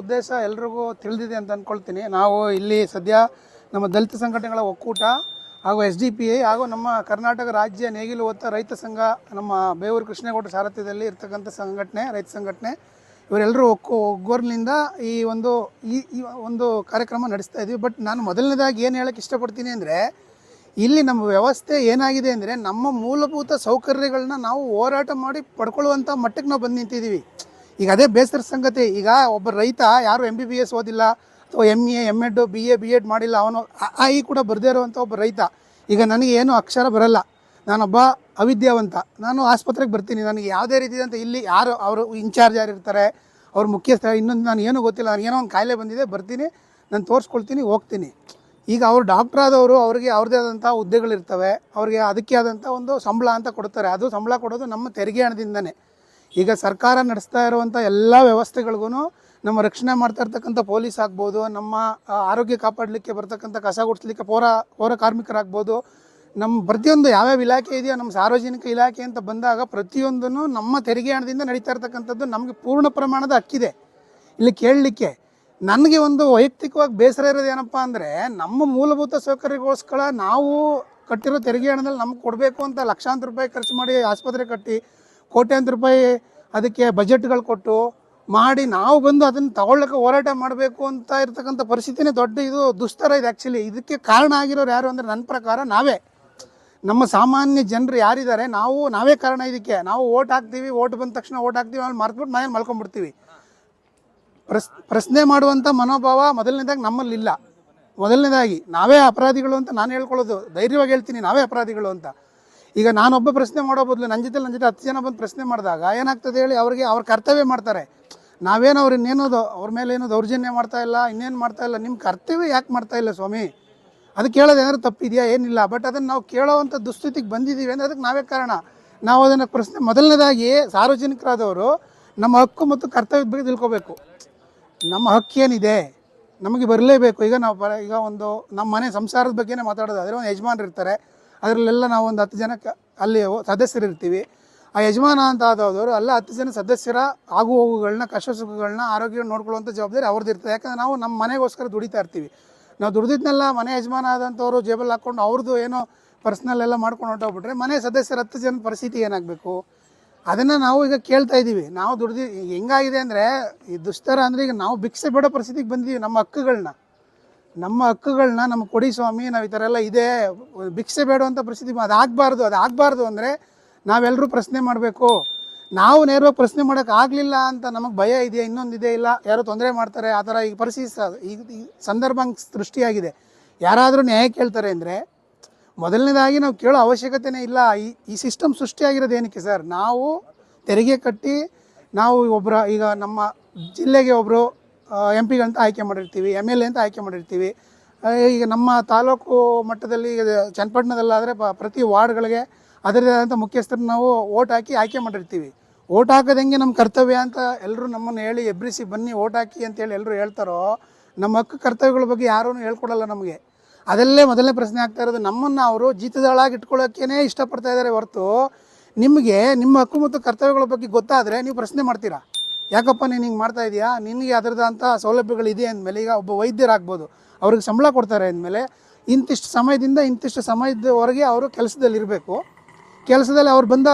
ಉದ್ದೇಶ ಎಲ್ರಿಗೂ ತಿಳಿದಿದೆ ಅಂತ ಅಂದ್ಕೊಳ್ತೀನಿ ನಾವು ಇಲ್ಲಿ ಸದ್ಯ ನಮ್ಮ ದಲಿತ ಸಂಘಟನೆಗಳ ಒಕ್ಕೂಟ ಹಾಗೂ ಎಸ್ ಡಿ ಪಿ ಐ ಹಾಗೂ ನಮ್ಮ ಕರ್ನಾಟಕ ರಾಜ್ಯ ನೇಗಿಲು ಹೊತ್ತ ರೈತ ಸಂಘ, ನಮ್ಮ ಬೇವೂರು ಕೃಷ್ಣೇಗೌಡ ಸಾರಥ್ಯದಲ್ಲಿ ಇರ್ತಕ್ಕಂಥ ಸಂಘಟನೆ, ರೈತ ಸಂಘಟನೆ ಇವರೆಲ್ಲರೂ ಒಕ್ಕು ಒಗ್ಗೂರಿನಿಂದ ಈ ಒಂದು ಈ ಈ ಒಂದು ಕಾರ್ಯಕ್ರಮ ನಡೆಸ್ತಾ ಇದ್ದೀವಿ ಬಟ್ ನಾನು ಮೊದಲನೇದಾಗಿ ಏನು ಹೇಳಕ್ಕೆ ಇಷ್ಟಪಡ್ತೀನಿ ಅಂದರೆ, ಇಲ್ಲಿ ನಮ್ಮ ವ್ಯವಸ್ಥೆ ಏನಾಗಿದೆ ಅಂದರೆ ನಮ್ಮ ಮೂಲಭೂತ ಸೌಕರ್ಯಗಳನ್ನ ನಾವು ಹೋರಾಟ ಮಾಡಿ ಪಡ್ಕೊಳ್ಳುವಂಥ ಮಟ್ಟಕ್ಕೆ ನಾವು ಬಂದು ನಿಂತಿದ್ದೀವಿ ಈಗ ಅದೇ ಬೇಸರ ಸಂಗತಿ. ಈಗ ಒಬ್ಬ ರೈತ ಯಾರು ಎಂ ಬಿ ಬಿ ಎಸ್ ಓದಿಲ್ಲ ಅಥವಾ M A M Ed B A B Ed ಮಾಡಿಲ್ಲ, ಅವನು ಆ- ಈ ಕೂಡ ಬರದೇ ಇರುವಂಥ ಒಬ್ಬ ರೈತ. ಈಗ ನನಗೆ ಏನು ಅಕ್ಷರ ಬರಲ್ಲ. ನಾನೊಬ್ಬ ಅವಿದ್ಯಾವಂತ. ನಾನು ಆಸ್ಪತ್ರೆಗೆ ಬರ್ತೀನಿ. ನನಗೆ ಯಾವುದೇ ರೀತಿಯಾದಂಥ ಇಲ್ಲಿ ಯಾರು ಅವರು ಇನ್ಚಾರ್ಜ್ ಯಾರು ಇರ್ತಾರೆ, ಅವ್ರ ಮುಖ್ಯಸ್ಥ ಇನ್ನೊಂದು ನಾನು ಏನೂ ಗೊತ್ತಿಲ್ಲ. ನನಗೆ ಏನೋ ಒಂದು ಕಾಯಿಲೆ ಬಂದಿದೆ, ಬರ್ತೀನಿ, ನಾನು ತೋರಿಸ್ಕೊಳ್ತೀನಿ, ಹೋಗ್ತೀನಿ. ಈಗ ಅವರು ಡಾಕ್ಟರ್ ಆದವರು ಅವ್ರಿಗೆ ಅವ್ರದೇ ಆದಂಥ ಹುದ್ದೆಗಳಿರ್ತವೆ. ಅವ್ರಿಗೆ ಅದಕ್ಕೆ ಆದಂಥ ಒಂದು ಸಂಬಳ ಅಂತ ಕೊಡ್ತಾರೆ. ಅದು ಸಂಬಳ ಕೊಡೋದು ನಮ್ಮ ತೆರಿಗೆ ಹಣದಿಂದನೇ. ಈಗ ಸರ್ಕಾರ ನಡೆಸ್ತಾ ಇರುವಂಥ ಎಲ್ಲ ವ್ಯವಸ್ಥೆಗಳಿಗೂ ನಮ್ಮ ರಕ್ಷಣೆ ಮಾಡ್ತಾ ಇರ್ತಕ್ಕಂಥ ಪೊಲೀಸ್ ಆಗ್ಬೋದು, ನಮ್ಮ ಆರೋಗ್ಯ ಕಾಪಾಡಲಿಕ್ಕೆ ಬರ್ತಕ್ಕಂಥ ಕಸ ಗುಡಿಸ್ಲಿಕ್ಕೆ ಪೌರ ಪೌರ ಕಾರ್ಮಿಕರಾಗ್ಬೋದು. ನಮ್ಮ ಪ್ರತಿಯೊಂದು ಯಾವ್ಯಾವ ಇಲಾಖೆ ಇದೆಯೋ ನಮ್ಮ ಸಾರ್ವಜನಿಕ ಇಲಾಖೆ ಅಂತ ಬಂದಾಗ ಪ್ರತಿಯೊಂದನ್ನು ನಮ್ಮ ತೆರಿಗೆ ಹಣದಿಂದ ನಡೀತಾ ಇರ್ತಕ್ಕಂಥದ್ದು ನಮಗೆ ಪೂರ್ಣ ಪ್ರಮಾಣದ ಹಕ್ಕಿದೆ. ಇಲ್ಲಿ ಕೇಳಲಿಕ್ಕೆ ನನಗೆ ಒಂದು ವೈಯಕ್ತಿಕವಾಗಿ ಬೇಸರ ಇರೋದು ಏನಪ್ಪ ಅಂದರೆ ನಮ್ಮ ಮೂಲಭೂತ ಸೌಕರ್ಯಗೋಸ್ಕರ ನಾವು ಕಟ್ಟಿರೋ ತೆರಿಗೆ ಹಣದಲ್ಲಿ ನಮ್ಗೆ ಕೊಡಬೇಕು ಅಂತ ಲಕ್ಷಾಂತರ ರೂಪಾಯಿ ಖರ್ಚು ಮಾಡಿ ಆಸ್ಪತ್ರೆ ಕಟ್ಟಿ ಕೋಟ್ಯಾಂತರ ರೂಪಾಯಿ ಅದಕ್ಕೆ ಬಜೆಟ್ಗಳು ಕೊಟ್ಟು ಮಾಡಿ ನಾವು ಬಂದು ಅದನ್ನು ತಗೊಳ್ಳಕ್ಕೆ ಹೋರಾಟ ಮಾಡಬೇಕು ಅಂತ ಇರತಕ್ಕಂಥ ಪರಿಸ್ಥಿತಿನೇ ದೊಡ್ಡ ಇದು, ದುಸ್ತರ ಇದೆ ಆ್ಯಕ್ಚುಲಿ ಇದಕ್ಕೆ ಕಾರಣ ಆಗಿರೋರು ಯಾರು ಅಂದರೆ ನನ್ನ ಪ್ರಕಾರ ನಾವೇ. ನಮ್ಮ ಸಾಮಾನ್ಯ ಜನರು ಯಾರಿದ್ದಾರೆ, ನಾವು, ನಾವೇ ಕಾರಣ ಇದಕ್ಕೆ. ನಾವು ಓಟ್ ಹಾಕ್ತೀವಿ, ಓಟ್ ಬಂದ ತಕ್ಷಣ ಓಟ್ ಹಾಕ್ತೀವಿ ಅಲ್ಲಿ ಮರ್ತ್ಬಿಟ್ಟು ಮನೇಲಿ ಮಲ್ಕೊಂಡ್ಬಿಡ್ತೀವಿ. ಪ್ರಸ್, ಪ್ರಶ್ನೆ ಮಾಡುವಂಥ ಮನೋಭಾವ ಮೊದಲನೇದಾಗಿ ನಮ್ಮಲ್ಲಿಲ್ಲ ಮೊದಲನೇದಾಗಿ ನಾವೇ ಅಪರಾಧಿಗಳು ಅಂತ ನಾನು ಹೇಳ್ಕೊಳ್ಳೋದು. ಧೈರ್ಯವಾಗಿ ಹೇಳ್ತೀನಿ, ನಾವೇ ಅಪರಾಧಿಗಳು ಅಂತ. ಈಗ ನಾನೊಬ್ಬ ಪ್ರಶ್ನೆ ಮಾಡೋ ಬದಲು ನನ್ನ ಜೊತೆ ನನ್ನ ಜೊತೆ ಹತ್ತು ಜನ ಬಂದು ಪ್ರಶ್ನೆ ಮಾಡಿದಾಗ ಏನಾಗ್ತದೆ ಹೇಳಿ ಅವ್ರಿಗೆ ಅವ್ರ ಕರ್ತವ್ಯ ಮಾಡ್ತಾರೆ. ನಾವೇನು ಅವ್ರು ಇನ್ನೇನೋ ಅವ್ರ ಮೇಲೆ ಏನೋ ದೌರ್ಜನ್ಯ ಮಾಡ್ತಾ ಇಲ್ಲ, ಇನ್ನೇನು ಮಾಡ್ತಾ ಇಲ್ಲ ನಿಮ್ಮ ಕರ್ತವ್ಯ ಯಾಕೆ ಮಾಡ್ತಾ ಇಲ್ಲ ಸ್ವಾಮಿ? ಅದು ಕೇಳೋದು ಏನಾದ್ರು ತಪ್ಪಿದೆಯಾ ಏನಿಲ್ಲ. ಬಟ್ ಅದನ್ನು ನಾವು ಕೇಳೋವಂಥ ದುಸ್ಥಿತಿಗೆ ಬಂದಿದ್ದೀವಿ ಅಂದರೆ ಅದಕ್ಕೆ ನಾವೇ ಕಾರಣ? ನಾವು ಅದನ್ನು ಪ್ರಶ್ನೆ ಮೊದಲನೇದಾಗಿ ಸಾರ್ವಜನಿಕರಾದವರು ನಮ್ಮ ಹಕ್ಕು ಮತ್ತು ಕರ್ತವ್ಯದ ಬಗ್ಗೆ ತಿಳ್ಕೊಬೇಕು. ನಮ್ಮ ಹಕ್ಕು ಏನಿದೆ? ನಮಗೆ ಬರಲೇಬೇಕು. ಈಗ ನಾವು ಈಗ ಒಂದು ನಮ್ಮ ಮನೆ ಸಂಸಾರದ ಬಗ್ಗೆನೇ ಮಾತಾಡೋದಾದರೆ ಒಂದು ಯಜಮಾನ್ರು ಇರ್ತಾರೆ. ಅದರಲ್ಲೆಲ್ಲ ನಾವು ಒಂದು ಹತ್ತು ಜನಕ್ಕೆ ಅಲ್ಲಿ ಸದಸ್ಯರು ಇರ್ತೀವಿ ಆ ಯಜಮಾನ ಅಂತ ಆದವರು ಅಲ್ಲ ಹತ್ತು ಜನ ಸದಸ್ಯರ ಆಗು ಹೋಗುಗಳನ್ನ, ಕಷ್ಟ ಸುಖಗಳನ್ನ, ಆರೋಗ್ಯ ನೋಡ್ಕೊಳ್ಳುವಂಥ ಜವಾಬ್ದಾರಿ ಅವ್ರದ್ದು ಇರ್ತದೆ. ಯಾಕಂದ್ರೆ ನಾವು ನಮ್ಮ ಮನೆಗೋಸ್ಕರ ದುಡಿತಾ ಇರ್ತೀವಿ. ನಾವು ದುಡಿದಿದ್ನೆಲ್ಲ ಮನೆ ಯಜಮಾನ ಆದಂಥವ್ರು ಜೇಬಲ್ಲಿ ಹಾಕ್ಕೊಂಡು ಅವ್ರದ್ದು ಏನೋ ಪರ್ಸ್ನಲ್ ಎಲ್ಲ ಮಾಡ್ಕೊಂಡು ಹೊಟ್ಟೋಗ್ಬಿಟ್ರೆ ಮನೆ ಸದಸ್ಯರ ಹತ್ತು ಜನ ಪರಿಸ್ಥಿತಿ ಏನಾಗಬೇಕು? ಅದನ್ನು ನಾವು ಈಗ ಕೇಳ್ತಾ ಇದ್ದೀವಿ. ನಾವು ದುಡ್ದು ಹೆಂಗಾಗಿದೆ ಅಂದರೆ ಈ ದುಷ್ಟರ ಅಂದರೆ ಈಗ ನಾವು ಭಿಕ್ಷೆ ಬೇಡ ಪರಿಸ್ಥಿತಿಗೆ ಬಂದಿದ್ದೀವಿ ನಮ್ಮ ಹಕ್ಕುಗಳನ್ನ ನಮ್ಮ ಹಕ್ಕುಗಳನ್ನ ನಮ್ಮ ಕೊಡಿ ಸ್ವಾಮಿ, ನಾವು ಈ ಥರ ಎಲ್ಲ ಇದೆ. ಭಿಕ್ಷೆ ಬೇಡುವಂಥ ಪರಿಸ್ಥಿತಿ ಅದು ಆಗಬಾರ್ದು ಅದು ಆಗಬಾರ್ದು ಅಂದರೆ ನಾವೆಲ್ಲರೂ ಪ್ರಶ್ನೆ ಮಾಡಬೇಕು. ನಾವು ನೇರವಾಗಿ ಪ್ರಶ್ನೆ ಮಾಡೋಕೆ ಆಗಲಿಲ್ಲ ಅಂತ ನಮಗೆ ಭಯ ಇದೆಯಾ, ಇನ್ನೊಂದು ಇದೆ ಇಲ್ಲ, ಯಾರೋ ತೊಂದರೆ ಮಾಡ್ತಾರೆ, ಆ ಥರ ಈಗ ಪರಿಸ್ಥಿತಿ ಈಗ ಈ ಸಂದರ್ಭ ಸೃಷ್ಟಿಯಾಗಿದೆ. ಯಾರಾದರೂ ನ್ಯಾಯ ಕೇಳ್ತಾರೆ ಅಂದರೆ ಮೊದಲನೇದಾಗಿ ನಾವು ಕೇಳೋ ಅವಶ್ಯಕತೆನೇ ಇಲ್ಲ. ಈ ಈ ಸಿಸ್ಟಮ್ ಸೃಷ್ಟಿಯಾಗಿರೋದು ಏನಕ್ಕೆ ಸರ್? ನಾವು ತೆರಿಗೆ ಕಟ್ಟಿ, ನಾವು ಒಬ್ಬರ ಈಗ ನಮ್ಮ ಜಿಲ್ಲೆಗೆ ಒಬ್ಬರು ಎಂ ಪಿಗಂತ ಆಯ್ಕೆ ಮಾಡಿರ್ತೀವಿ ಎಂ ಎಲ್ ಎ ಅಂತ ಆಯ್ಕೆ ಮಾಡಿರ್ತೀವಿ. ಈಗ ನಮ್ಮ ತಾಲೂಕು ಮಟ್ಟದಲ್ಲಿ ಚನ್ನಪಟ್ಟಣದಲ್ಲಾದರೆ ಪ್ರತಿ ವಾರ್ಡ್ಗಳಿಗೆ ಅದರದೇ ಆದಂಥ ಮುಖ್ಯಸ್ಥರನ್ನ ನಾವು ಓಟ್ ಹಾಕಿ ಆಯ್ಕೆ ಮಾಡಿರ್ತೀವಿ. ಓಟ್ ಹಾಕೋದಂಗೆ ನಮ್ಮ ಕರ್ತವ್ಯ ಅಂತ ಎಲ್ಲರೂ ನಮ್ಮನ್ನು ಹೇಳಿ ಎಬ್ರಿಸಿ ಬನ್ನಿ, ಓಟ್ ಹಾಕಿ ಅಂತೇಳಿ ಎಲ್ಲರೂ ಹೇಳ್ತಾರೋ, ನಮ್ಮ ಹಕ್ಕು ಕರ್ತವ್ಯಗಳ ಬಗ್ಗೆ ಯಾರೂ ಹೇಳ್ಕೊಡಲ್ಲ ನಮಗೆ. ಅದಲ್ಲೇ ಮೊದಲನೇ ಪ್ರಶ್ನೆ ಆಗ್ತಾ ಇರೋದು, ನಮ್ಮನ್ನು ಅವರು ಜೀತದಾಳಾಗಿ ಇಟ್ಕೊಳ್ಳೋಕ್ಕೇ ಇಷ್ಟಪಡ್ತಾ ಇದ್ದಾರೆ ಹೊರತು, ನಿಮಗೆ ನಿಮ್ಮ ಹಕ್ಕು ಮತ್ತು ಕರ್ತವ್ಯಗಳ ಬಗ್ಗೆ ಗೊತ್ತಾದರೆ ನೀವು ಪ್ರಶ್ನೆ ಮಾಡ್ತೀರಾ? ಯಾಕಪ್ಪ ನೀನು ಹಿಂಗೆ ಮಾಡ್ತಾ ಇದೀಯಾ? ನಿನಗೆ ಅದರದಂಥ ಸೌಲಭ್ಯಗಳಿದೆ ಅಂದಮೇಲೆ ಈಗ ಒಬ್ಬ ವೈದ್ಯರಾಗ್ಬೋದು. ಅವ್ರಿಗೆ ಸಂಬಳ ಕೊಡ್ತಾರೆ ಅಂದಮೇಲೆ ಇಂತಿಷ್ಟು ಸಮಯದಿಂದ ಇಂತಿಷ್ಟು ಸಮಯದವರೆಗೆ ಅವರು ಕೆಲಸದಲ್ಲಿ ಇರಬೇಕು. ಕೆಲಸದಲ್ಲಿ ಅವ್ರು ಬಂದ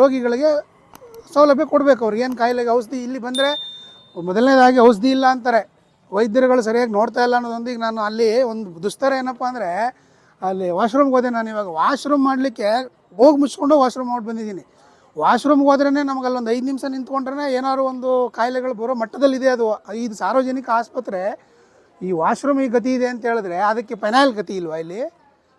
ರೋಗಿಗಳಿಗೆ ಸೌಲಭ್ಯ ಕೊಡಬೇಕು ಅವ್ರಿಗೆ. ಏನು ಕಾಯಿಲೆಗೆ ಔಷಧಿ ಇಲ್ಲಿ ಬಂದರೆ ಮೊದಲನೇದಾಗಿ ಔಷಧಿ ಇಲ್ಲ ಅಂತಾರೆ. ವೈದ್ಯರುಗಳು ಸರಿಯಾಗಿ ನೋಡ್ತಾ ಇಲ್ಲ ಅನ್ನೋದೊಂದಿಗೆ ನಾನು ಅಲ್ಲಿ ಒಂದು ದುಸ್ತರ ಏನಪ್ಪ ಅಂದರೆ ಅಲ್ಲಿ ವಾಶ್ರೂಮ್ಗೆ ಹೋದೆ ನಾನು ಇವಾಗ. ವಾಶ್ರೂಮ್ ಮಾಡಲಿಕ್ಕೆ ಹೋಗಿ ಮುಚ್ಕೊಂಡು ವಾಶ್ರೂಮ್ ಮಾಡಿ ಬಂದಿದ್ದೀನಿ ವಾಶ್ರೂಮ್ಗೆ ಹೋದ್ರೇ ನಮಗೆ ಅಲ್ಲೊಂದು ಐದು ನಿಮಿಷ ನಿಂತ್ಕೊಂಡ್ರೆ ಏನಾದ್ರು ಒಂದು ಕಾಯಿಲೆಗಳು ಬರೋ ಮಟ್ಟದಲ್ಲಿದೆ ಅದು. ಇದು ಸಾರ್ವಜನಿಕ ಆಸ್ಪತ್ರೆ. ಈ ವಾಶ್ರೂಮ್ ಈ ಗತಿ ಇದೆ ಅಂತ ಹೇಳಿದ್ರೆ ಅದಕ್ಕೆ ಪೆನಾಯಿಲ್ ಗತಿ ಇಲ್ವಾ ಇಲ್ಲಿ?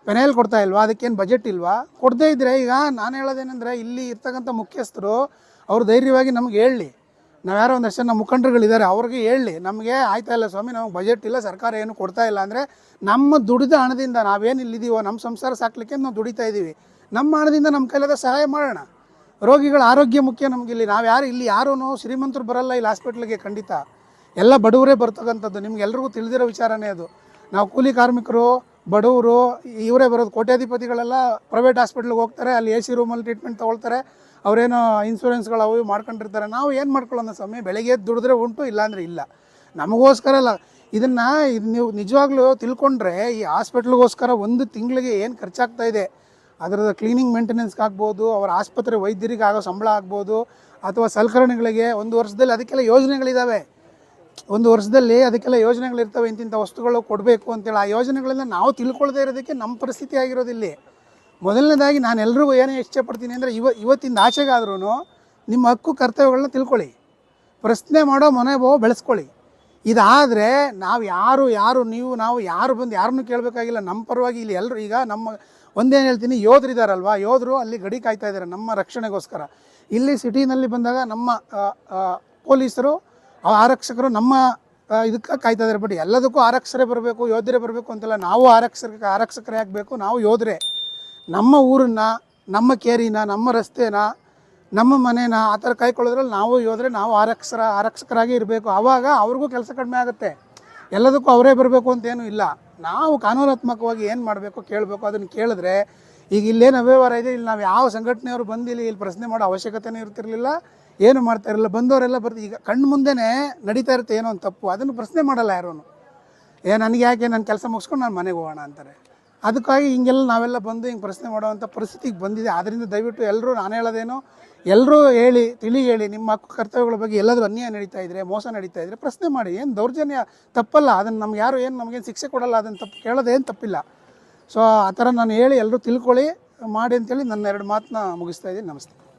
ಪೆನಾಯಿಲ್ ಕೊಡ್ತಾ ಇಲ್ವಾ? ಅದಕ್ಕೇನು ಬಜೆಟ್ ಇಲ್ವಾ? ಕೊಡದೇ ಇದ್ದರೆ ಈಗ ನಾನು ಹೇಳೋದೇನೆಂದರೆ ಇಲ್ಲಿ ಇರ್ತಕ್ಕಂಥ ಮುಖ್ಯಸ್ಥರು ಅವ್ರು ಧೈರ್ಯವಾಗಿ ನಮ್ಗೆ ಹೇಳಿ. ನಾವು ಯಾರೋ ಒಂದಷ್ಟು ಜನ ಮುಖಂಡರುಗಳಿದ್ದಾರೆ, ಅವ್ರಿಗೆ ಹೇಳಿ. ನಮಗೆ ಆಯ್ತಾ ಇಲ್ಲ ಸ್ವಾಮಿ, ನಮಗೆ ಬಜೆಟ್ ಇಲ್ಲ, ಸರ್ಕಾರ ಏನು ಕೊಡ್ತಾ ಇಲ್ಲ ಅಂದರೆ ನಮ್ಮ ದುಡಿದ ಹಣದಿಂದ ನಾವೇನು ಇಲ್ಲಿದ್ದೀವೋ ನಮ್ಮ ಸಂಸಾರ ಸಾಕ್ಲಿಕ್ಕೆ ನಾವು ದುಡಿತಾ ಇದ್ದೀವಿ ನಮ್ಮ ಹಣದಿಂದ ನಮ್ಮ ಕೈಲಾದ ಸಹಾಯ ಮಾಡೋಣ. ರೋಗಿಗಳ ಆರೋಗ್ಯ ಮುಖ್ಯ ನಮಗಿಲ್ಲಿ ನಾವು ಯಾರು ಇಲ್ಲಿ ಯಾರೂ ಶ್ರೀಮಂತರು ಬರಲ್ಲ ಇಲ್ಲಿ ಹಾಸ್ಪಿಟ್ಲಿಗೆ ಖಂಡಿತ. ಎಲ್ಲ ಬಡವರೇ ಬರ್ತಕ್ಕಂಥದ್ದು. ನಿಮ್ಗೆ ಎಲ್ರಿಗೂ ತಿಳಿದಿರೋ ವಿಚಾರನೇ ಅದು. ನಾವು ಕೂಲಿ ಕಾರ್ಮಿಕರು, ಬಡವರು, ಇವರೇ ಬರೋದು. ಕೋಟ್ಯಾಧಿಪತಿಗಳೆಲ್ಲ ಪ್ರೈವೇಟ್ ಹಾಸ್ಪಿಟ್ಲಿಗೆ ಹೋಗ್ತಾರೆ. ಅಲ್ಲಿ ಎ ಸಿ ರೂಮಲ್ಲಿ ಟ್ರೀಟ್ಮೆಂಟ್ ತೊಗೊಳ್ತಾರೆ. ಅವರೇನೋ ಇನ್ಸೂರೆನ್ಸ್ಗಳು ಅವು ಮಾಡ್ಕೊಂಡಿರ್ತಾರೆ. ನಾವು ಏನು ಮಾಡ್ಕೊಳ್ಳೋಣ ಸ್ವಾಮಿ? ಬೆಳಗ್ಗೆ ದುಡಿದ್ರೆ ಉಂಟು, ಇಲ್ಲಾಂದರೆ ಇಲ್ಲ. ನಮಗೋಸ್ಕರ ಅಲ್ಲ. ಇದನ್ನು ಇದು ನೀವು ನಿಜವಾಗ್ಲೂ ತಿಳ್ಕೊಂಡ್ರೆ ಈ ಹಾಸ್ಪಿಟ್ಲಿಗೋಸ್ಕರ ಒಂದು ತಿಂಗಳಿಗೆ ಏನು ಖರ್ಚಾಗ್ತಾ ಇದೆ? ಅದರದ ಕ್ಲೀನಿಂಗ್ ಮೇಂಟೆನೆನ್ಸ್ಗೆ ಆಗ್ಬೋದು, ಅವರ ಆಸ್ಪತ್ರೆ ವೈದ್ಯರಿಗೆ ಆಗೋ ಸಂಬಳ ಆಗ್ಬೋದು, ಅಥವಾ ಸಲಕರಣೆಗಳಿಗೆ ಒಂದು ವರ್ಷದಲ್ಲಿ ಅದಕ್ಕೆಲ್ಲ ಯೋಜನೆಗಳಿದ್ದಾವೆ ಒಂದು ವರ್ಷದಲ್ಲಿ ಅದಕ್ಕೆಲ್ಲ ಯೋಜನೆಗಳಿರ್ತವೆ ಇಂತಿಂಥ ವಸ್ತುಗಳು ಕೊಡಬೇಕು ಅಂತೇಳಿ. ಆ ಯೋಜನೆಗಳನ್ನ ನಾವು ತಿಳ್ಕೊಳ್ಳದೇ ಇರೋದಕ್ಕೆ ನಮ್ಮ ಪರಿಸ್ಥಿತಿ ಆಗಿರೋದಿಲ್ಲಿ ಮೊದಲನೇದಾಗಿ ನಾನು ಏನೇ ಇಷ್ಟಪಡ್ತೀನಿ ಅಂದರೆ ಇವ, ಇವತ್ತಿಂದ ಆಚೆಗಾದ್ರೂ ನಿಮ್ಮ ಹಕ್ಕು ಕರ್ತವ್ಯಗಳನ್ನ ತಿಳ್ಕೊಳ್ಳಿ. ಪ್ರಶ್ನೆ ಮಾಡೋ ಮನೋಭಾವ ಬೆಳೆಸ್ಕೊಳ್ಳಿ. ಇದಾದರೆ ನಾವು ಯಾರು ಯಾರು, ನೀವು, ನಾವು ಯಾರು ಬಂದು ಯಾರನ್ನೂ ಕೇಳಬೇಕಾಗಿಲ್ಲ ನಮ್ಮ ಪರವಾಗಿ ಇಲ್ಲಿ ಎಲ್ಲರೂ ಈಗ ನಮ್ಮ ಒಂದೇನು ಹೇಳ್ತೀನಿ, ಯೋಧರು ಯೋಧರಿದ್ದಾರಲ್ವಾ ಯೋಧರು ಅಲ್ಲಿ ಗಡಿ ಕಾಯ್ತಾ ಇದ್ದಾರೆ ನಮ್ಮ ರಕ್ಷಣೆಗೋಸ್ಕರ. ಇಲ್ಲಿ ಸಿಟಿನಲ್ಲಿ ಬಂದಾಗ ನಮ್ಮ ಪೊಲೀಸರು ಆರಕ್ಷಕರು ನಮ್ಮ ಇದಕ್ಕೆ ಕಾಯ್ತಾ ಇದ್ದಾರೆ ಬಟ್ ಎಲ್ಲದಕ್ಕೂ ಆರಕ್ಷರೇ ಬರಬೇಕು, ಯೋಧರೇ ಬರಬೇಕು ಅಂತಲ್ಲ, ನಾವು ಆರಕ್ಷಕ ಆರಕ್ಷಕರೇ ಆಗಬೇಕು, ನಾವು ಯೋಧರೇ. ನಮ್ಮ ಊರನ್ನ, ನಮ್ಮ ಕೇರಿನ, ನಮ್ಮ ರಸ್ತೆನ, ನಮ್ಮ ಮನೇನ ಆ ಥರ ಕಾಯ್ಕೊಳ್ಳೋದ್ರಲ್ಲಿ ನಾವು ಯೋಧರೆ, ನಾವು ಆರಕ್ಷರ, ಆರಕ್ಷಕರಾಗಿ ಇರಬೇಕು. ಆವಾಗ ಅವ್ರಿಗೂ ಕೆಲಸ ಕಡಿಮೆ ಆಗುತ್ತೆ. ಎಲ್ಲದಕ್ಕೂ ಅವರೇ ಬರಬೇಕು ಅಂತೇನೂ ಇಲ್ಲ. ನಾವು ಕಾನೂನಾತ್ಮಕವಾಗಿ ಏನು ಮಾಡಬೇಕು, ಕೇಳಬೇಕು, ಅದನ್ನು ಕೇಳಿದ್ರೆ ಈಗ ಇಲ್ಲೇನು ಅವ್ಯವಹಾರ ಇದೆ, ಇಲ್ಲಿ ನಾವು ಯಾವ ಸಂಘಟನೆಯವರು ಬಂದಿಲ್ಲ ಇಲ್ಲಿ ಪ್ರಶ್ನೆ ಮಾಡೋ ಅವಶ್ಯಕತೆನೇ ಇರ್ತಿರಲಿಲ್ಲ, ಏನು ಮಾಡ್ತಾ ಇರಲಿಲ್ಲ, ಬಂದವರೆಲ್ಲ ಬರ್ದು ಈಗ ಕಣ್ಣು ಮುಂದೆನೇ ನಡೀತಾ ಇರುತ್ತೆ ಏನೋ ಒಂದು ತಪ್ಪು, ಅದನ್ನು ಪ್ರಶ್ನೆ ಮಾಡಲ್ಲ ಯಾರೂ ಏ, ನನಗೆ ಯಾಕೆ ನನ್ನ ಕೆಲಸ ಮುಗಿಸ್ಕೊಂಡು ನಾನು ಮನೆಗೆ ಹೋಗೋಣ ಅಂತಾರೆ. ಅದಕ್ಕಾಗಿ ಹಿಂಗೆಲ್ಲ ನಾವೆಲ್ಲ ಬಂದು ಹಿಂಗೆ ಪ್ರಶ್ನೆ ಮಾಡುವಂಥ ಪರಿಸ್ಥಿತಿಗೆ ಬಂದಿದೆ. ಆದ್ದರಿಂದ ದಯವಿಟ್ಟು ಎಲ್ಲರೂ ನಾನು ಹೇಳೋದೇನು ಎಲ್ಲರೂ ಹೇಳಿ, ತಿಳಿ ಹೇಳಿ, ನಿಮ್ಮ ಹಕ್ಕು ಕರ್ತವ್ಯಗಳ ಬಗ್ಗೆ ಎಲ್ಲಾದರೂ ಅನ್ಯಾಯ ನಡೀತಾ ಇದ್ರೆ, ಮೋಸ ನಡೀತಾ ಇದ್ರೆ ಪ್ರಶ್ನೆ ಮಾಡಿ. ಏನು ದೌರ್ಜನ್ಯ, ತಪ್ಪಲ್ಲ. ಅದನ್ನು ನಮ್ಗೆ ಯಾರು ಏನು ನಮಗೇನು ಶಿಕ್ಷೆ ಕೊಡಲ್ಲ, ಅದನ್ನು ತಪ್ಪು ಕೇಳೋದೇನು ತಪ್ಪಿಲ್ಲ. ಸೊ ಆ ಥರ ನಾನು ಹೇಳಿ ಎಲ್ಲರೂ ತಿಳ್ಕೊಳ್ಳಿ, ಮಾಡಿ ಅಂತೇಳಿ ನನ್ನ ಎರಡು ಮಾತನ್ನ ಮುಗಿಸ್ತಾ ಇದ್ದೀನಿ. ನಮಸ್ತೆ.